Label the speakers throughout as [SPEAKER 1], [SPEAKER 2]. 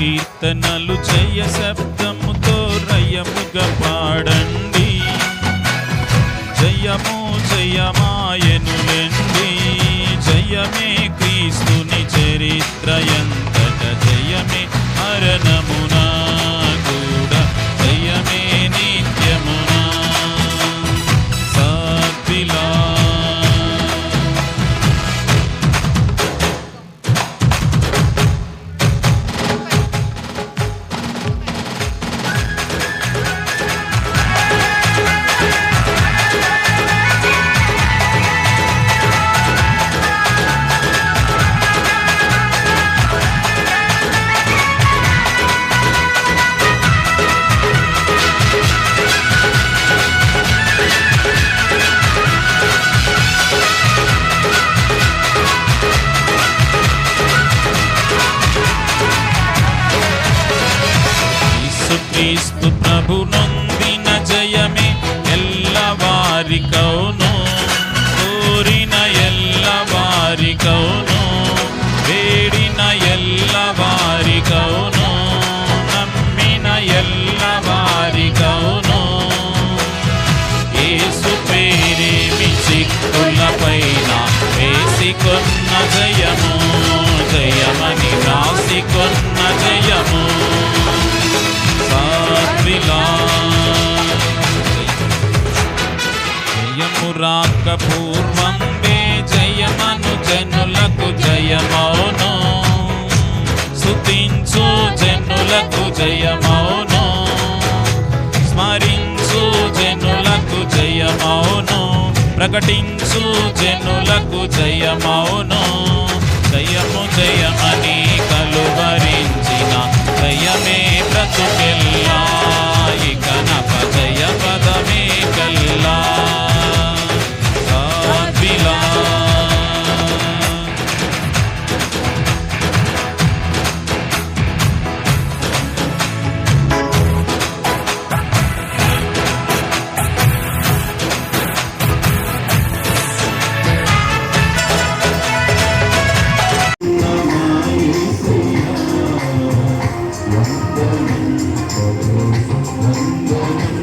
[SPEAKER 1] కీర్తనలు జయ శబ్దముతో రయముగా పాడండి. జయము జయమాయనులెండి జయమే క్రీస్తుని చరిత్ర ఎల్లవారికౌను కోరిన ఎల్లవారికౌను వేడిన ఎల్లవారికౌను నమ్మిన ఎల్లవారికౌను ఏసు పేరేమి చిక్కులపైన వేసికొన్న జయము. రాక పూర్వంబే జయమను జనులకు జయమౌను. స్తుతించు జనులకు జయమౌను. స్మరించు జనులకు జయమౌను. ప్రకటించు జనులకు జయమౌను. జయము జయమని Thank you.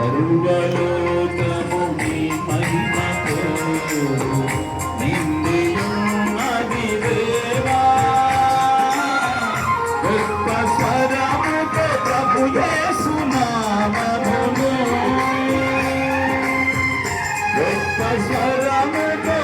[SPEAKER 1] సర్వలోకము మీ మహిమతో నిన్నయున్నది దేవా. గొప్ప స్వరముతో
[SPEAKER 2] ప్రభు యేసునామమును గొప్ప స్వరముతో